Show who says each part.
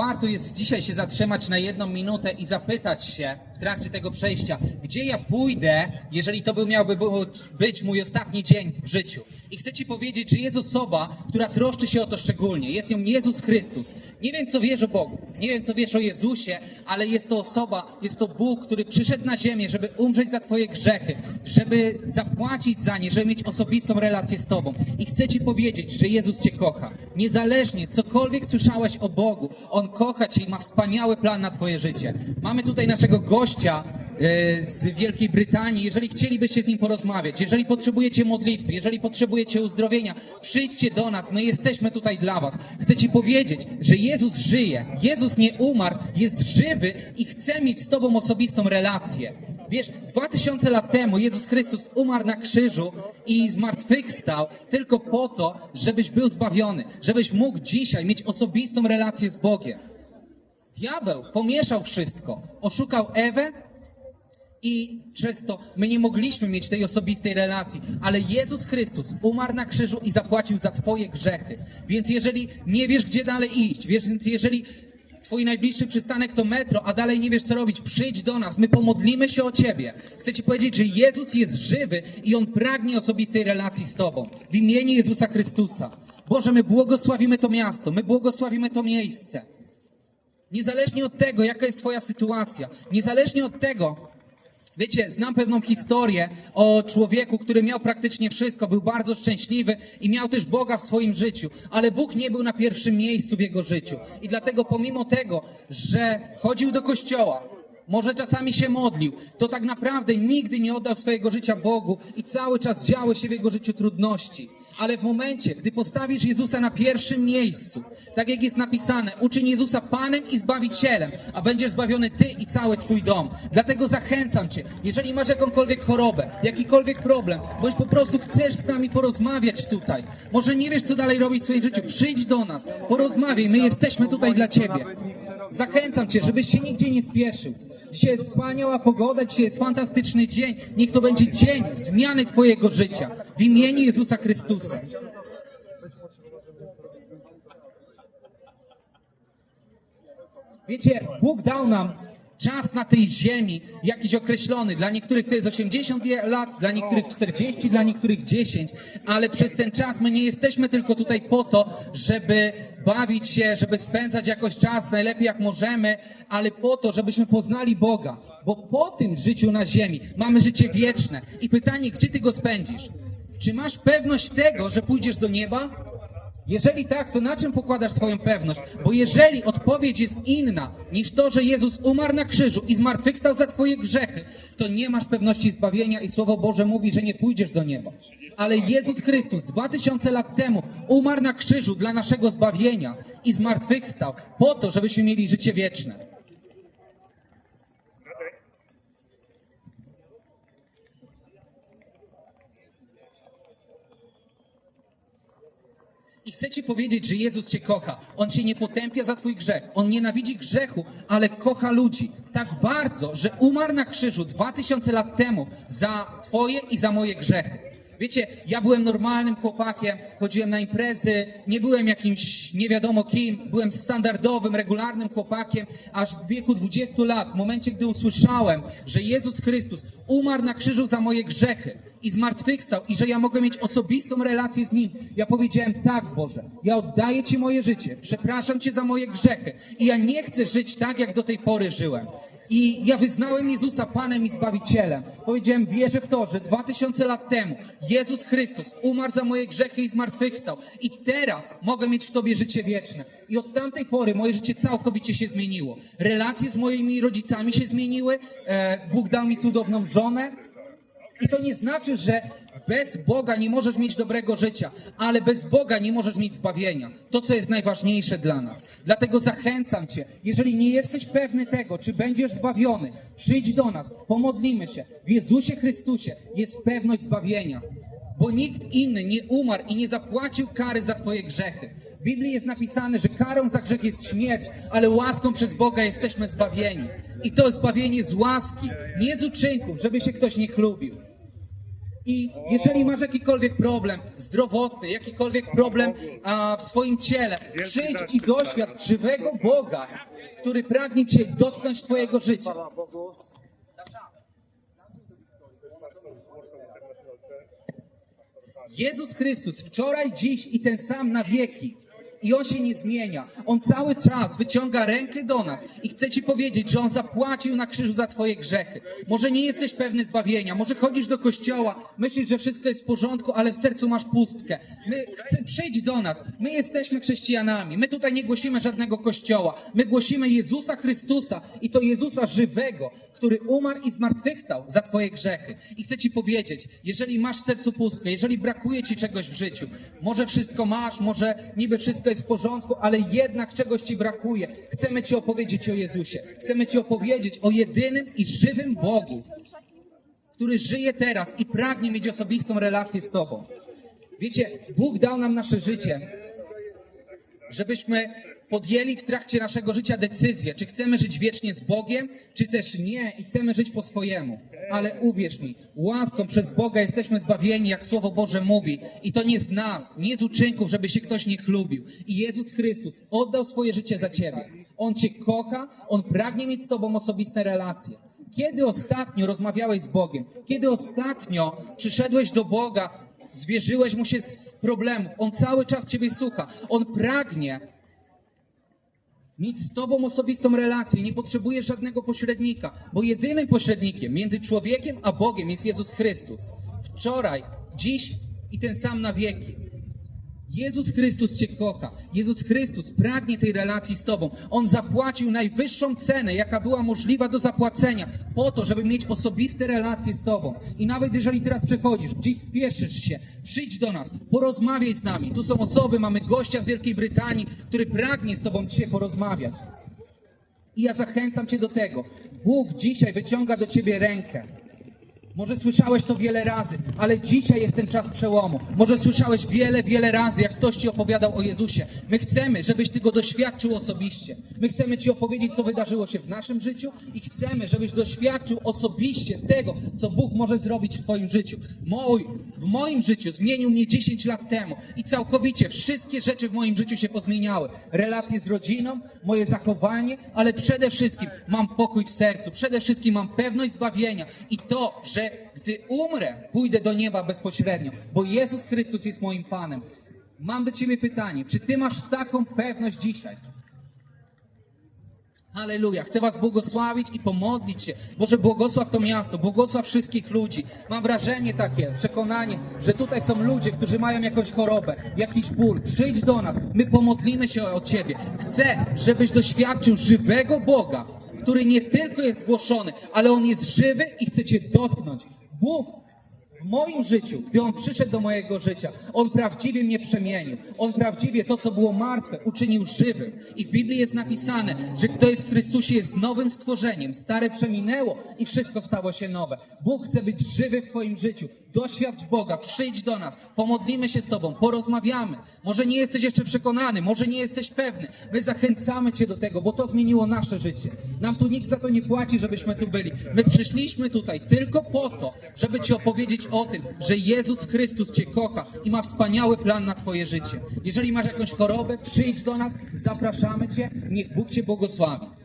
Speaker 1: warto jest dzisiaj się zatrzymać na jedną minutę i zapytać się trakcie tego przejścia, gdzie ja pójdę, jeżeli to by miałby być mój ostatni dzień w życiu. I chcę Ci powiedzieć, że jest osoba, która troszczy się o to szczególnie. Jest nią Jezus Chrystus. Nie wiem, co wiesz o Bogu, nie wiem, co wiesz o Jezusie, ale jest to osoba, jest to Bóg, który przyszedł na ziemię, żeby umrzeć za Twoje grzechy, żeby zapłacić za nie, żeby mieć osobistą relację z Tobą. I chcę Ci powiedzieć, że Jezus Cię kocha. Niezależnie, cokolwiek słyszałeś o Bogu, On kocha Cię i ma wspaniały plan na Twoje życie. Mamy tutaj naszego gościa e, z Wielkiej Brytanii. Jeżeli chcielibyście z nim porozmawiać, jeżeli potrzebujecie modlitwy, jeżeli potrzebujecie uzdrowienia, przyjdźcie do nas. My jesteśmy tutaj dla Was. Chcę Ci powiedzieć, że Jezus żyje. Jezus nie umarł, jest żywy i chce mieć z Tobą osobistą relację. Wiesz, dwa tysiące lat temu Jezus Chrystus umarł na krzyżu i zmartwychwstał tylko po to, żebyś był zbawiony, żebyś mógł dzisiaj mieć osobistą relację z Bogiem. Diabeł pomieszał wszystko, oszukał Ewę i przez to my nie mogliśmy mieć tej osobistej relacji, ale Jezus Chrystus umarł na krzyżu i zapłacił za Twoje grzechy. Więc jeżeli nie wiesz, gdzie dalej iść, więc jeżeli Twój najbliższy przystanek to metro, a dalej nie wiesz, co robić, przyjdź do nas, my pomodlimy się o Ciebie. Chcę Ci powiedzieć, że Jezus jest żywy i On pragnie osobistej relacji z Tobą. W imieniu Jezusa Chrystusa. Boże, my błogosławimy to miasto, my błogosławimy to miejsce. Niezależnie od tego, jaka jest Twoja sytuacja, niezależnie od tego, Wiecie, znam pewną historię o człowieku, który miał praktycznie wszystko, był bardzo szczęśliwy i miał też Boga w swoim życiu, ale Bóg nie był na pierwszym miejscu w jego życiu. I dlatego pomimo tego, że chodził do kościoła, może czasami się modlił, to tak naprawdę nigdy nie oddał swojego życia Bogu i cały czas działy się w jego życiu trudności. Ale w momencie, gdy postawisz Jezusa na pierwszym miejscu, tak jak jest napisane, uczyń Jezusa Panem i Zbawicielem, a będziesz zbawiony Ty i cały Twój dom. Dlatego zachęcam Cię, jeżeli masz jakąkolwiek chorobę, jakikolwiek problem, bądź po prostu chcesz z nami porozmawiać tutaj, może nie wiesz, co dalej robić w swoim życiu, przyjdź do nas, porozmawiaj, my jesteśmy tutaj dla Ciebie. Zachęcam Cię, żebyś się nigdzie nie spieszył. Dzisiaj jest wspaniała pogoda, dzisiaj jest fantastyczny dzień. Niech to będzie dzień zmiany Twojego życia. W imieniu Jezusa Chrystusa. Wiecie, Bóg dał nam czas na tej ziemi jakiś określony. Dla niektórych to jest 80 lat, dla niektórych 40, dla niektórych 10, ale przez ten czas my nie jesteśmy tylko tutaj po to, żeby bawić się, żeby spędzać jakoś czas najlepiej jak możemy, ale po to, żebyśmy poznali Boga. Bo po tym życiu na ziemi mamy życie wieczne. I pytanie, gdzie ty go spędzisz? Czy masz pewność tego, że pójdziesz do nieba? Jeżeli tak, to na czym pokładasz swoją pewność? Bo jeżeli odpowiedź jest inna niż to, że Jezus umarł na krzyżu i zmartwychwstał za twoje grzechy, to nie masz pewności zbawienia i Słowo Boże mówi, że nie pójdziesz do nieba. Ale Jezus Chrystus dwa tysiące lat temu umarł na krzyżu dla naszego zbawienia i zmartwychwstał po to, żebyśmy mieli życie wieczne. Chcę ci powiedzieć, że Jezus cię kocha. On cię nie potępia za twój grzech. On nienawidzi grzechu, ale kocha ludzi tak bardzo, że umarł na krzyżu dwa tysiące lat temu za twoje i za moje grzechy. Wiecie, ja byłem normalnym chłopakiem, chodziłem na imprezy, nie byłem jakimś nie wiadomo kim, byłem standardowym, regularnym chłopakiem, aż w wieku 20 lat, w momencie, gdy usłyszałem, że Jezus Chrystus umarł na krzyżu za moje grzechy i zmartwychwstał i że ja mogę mieć osobistą relację z Nim, ja powiedziałem tak, Boże, ja oddaję Ci moje życie, przepraszam Cię za moje grzechy i ja nie chcę żyć tak, jak do tej pory żyłem. I ja wyznałem Jezusa Panem i Zbawicielem. Powiedziałem, wierzę w to, że dwa tysiące lat temu Jezus Chrystus umarł za moje grzechy i zmartwychwstał. I teraz mogę mieć w Tobie życie wieczne. I od tamtej pory moje życie całkowicie się zmieniło. Relacje z moimi rodzicami się zmieniły. E, Bóg dał mi cudowną żonę. I to nie znaczy, że bez Boga nie możesz mieć dobrego życia, ale bez Boga nie możesz mieć zbawienia. To, co jest najważniejsze dla nas. Dlatego zachęcam Cię, jeżeli nie jesteś pewny tego, czy będziesz zbawiony, przyjdź do nas, pomodlimy się. W Jezusie Chrystusie jest pewność zbawienia. Bo nikt inny nie umarł i nie zapłacił kary za Twoje grzechy. W Biblii jest napisane, że karą za grzech jest śmierć, ale łaską przez Boga jesteśmy zbawieni. I to zbawienie z łaski, nie z uczynków, żeby się ktoś nie chlubił. I jeżeli masz jakikolwiek problem zdrowotny, jakikolwiek problem a, w swoim ciele, przyjdź i doświadcz żywego Boga, który pragnie Cię dotknąć Twojego życia. Jezus Chrystus wczoraj, dziś i ten sam na wieki. I On się nie zmienia. On cały czas wyciąga rękę do nas i chce Ci powiedzieć, że On zapłacił na krzyżu za Twoje grzechy. Może nie jesteś pewny zbawienia, może chodzisz do kościoła, myślisz, że wszystko jest w porządku, ale w sercu masz pustkę. My chce, przyjdź do nas. My jesteśmy chrześcijanami. My tutaj nie głosimy żadnego kościoła. My głosimy Jezusa Chrystusa i to Jezusa żywego, który umarł i zmartwychwstał za Twoje grzechy. I chcę Ci powiedzieć, jeżeli masz w sercu pustkę, jeżeli brakuje Ci czegoś w życiu, może wszystko masz, może niby wszystko jest w porządku, ale jednak czegoś Ci brakuje, chcemy Ci opowiedzieć o Jezusie. Chcemy Ci opowiedzieć o jedynym i żywym Bogu, który żyje teraz i pragnie mieć osobistą relację z Tobą. Wiecie, Bóg dał nam nasze życie, żebyśmy podjęli w trakcie naszego życia decyzję, czy chcemy żyć wiecznie z Bogiem, czy też nie i chcemy żyć po swojemu. Ale uwierz mi, łaską przez Boga jesteśmy zbawieni, jak Słowo Boże mówi. I to nie z nas, nie z uczynków, żeby się ktoś nie chlubił. I Jezus Chrystus oddał swoje życie za Ciebie. On Cię kocha, On pragnie mieć z Tobą osobiste relacje. Kiedy ostatnio rozmawiałeś z Bogiem? Kiedy ostatnio przyszedłeś do Boga, zwierzyłeś Mu się z problemów? On cały czas Ciebie słucha. On pragnie mieć z Tobą osobistą relację. Nie potrzebujesz żadnego pośrednika, bo jedynym pośrednikiem między człowiekiem a Bogiem jest Jezus Chrystus. Wczoraj, dziś i ten sam na wieki. Jezus Chrystus Cię kocha. Jezus Chrystus pragnie tej relacji z Tobą. On zapłacił najwyższą cenę, jaka była możliwa do zapłacenia, po to, żeby mieć osobiste relacje z Tobą. I nawet jeżeli teraz przechodzisz, gdzieś spieszysz się, przyjdź do nas, porozmawiaj z nami. Tu są osoby, mamy gościa z Wielkiej Brytanii, który pragnie z Tobą dzisiaj porozmawiać. I ja zachęcam Cię do tego. Bóg dzisiaj wyciąga do Ciebie rękę. Może słyszałeś to wiele razy, ale dzisiaj jest ten czas przełomu. Może słyszałeś wiele, wiele razy, jak ktoś ci opowiadał o Jezusie. My chcemy, żebyś ty go doświadczył osobiście. My chcemy ci opowiedzieć, co wydarzyło się w naszym życiu i chcemy, żebyś doświadczył osobiście tego, co Bóg może zrobić w twoim życiu. Mój, w moim życiu zmienił mnie 10 lat temu i całkowicie wszystkie rzeczy w moim życiu się pozmieniały. Relacje z rodziną, moje zachowanie, ale przede wszystkim mam pokój w sercu. Przede wszystkim mam pewność zbawienia i to, że gdy umrę, pójdę do nieba bezpośrednio, bo Jezus Chrystus jest moim Panem. Mam do Ciebie pytanie, czy Ty masz taką pewność dzisiaj? Halleluja. Chcę Was błogosławić i pomodlić się. Boże, błogosław to miasto, błogosław wszystkich ludzi. Mam wrażenie takie, przekonanie, że tutaj są ludzie, którzy mają jakąś chorobę, jakiś ból. Przyjdź do nas, my pomodlimy się o Ciebie. Chcę, żebyś doświadczył żywego Boga, który nie tylko jest głoszony, ale On jest żywy i chce Cię dotknąć. Bóg w moim życiu, gdy On przyszedł do mojego życia, On prawdziwie mnie przemienił. On prawdziwie to, co było martwe, uczynił żywym. I w Biblii jest napisane, że kto jest w Chrystusie jest nowym stworzeniem. Stare przeminęło i wszystko stało się nowe. Bóg chce być żywy w Twoim życiu. Doświadcz Boga, przyjdź do nas, pomodlimy się z Tobą, porozmawiamy. Może nie jesteś jeszcze przekonany, może nie jesteś pewny. My zachęcamy Cię do tego, bo to zmieniło nasze życie. Nam tu nikt za to nie płaci, żebyśmy tu byli. My przyszliśmy tutaj tylko po to, żeby Ci opowiedzieć o tym, że Jezus Chrystus Cię kocha i ma wspaniały plan na Twoje życie. Jeżeli masz jakąś chorobę, przyjdź do nas, zapraszamy Cię, niech Bóg Cię błogosławi.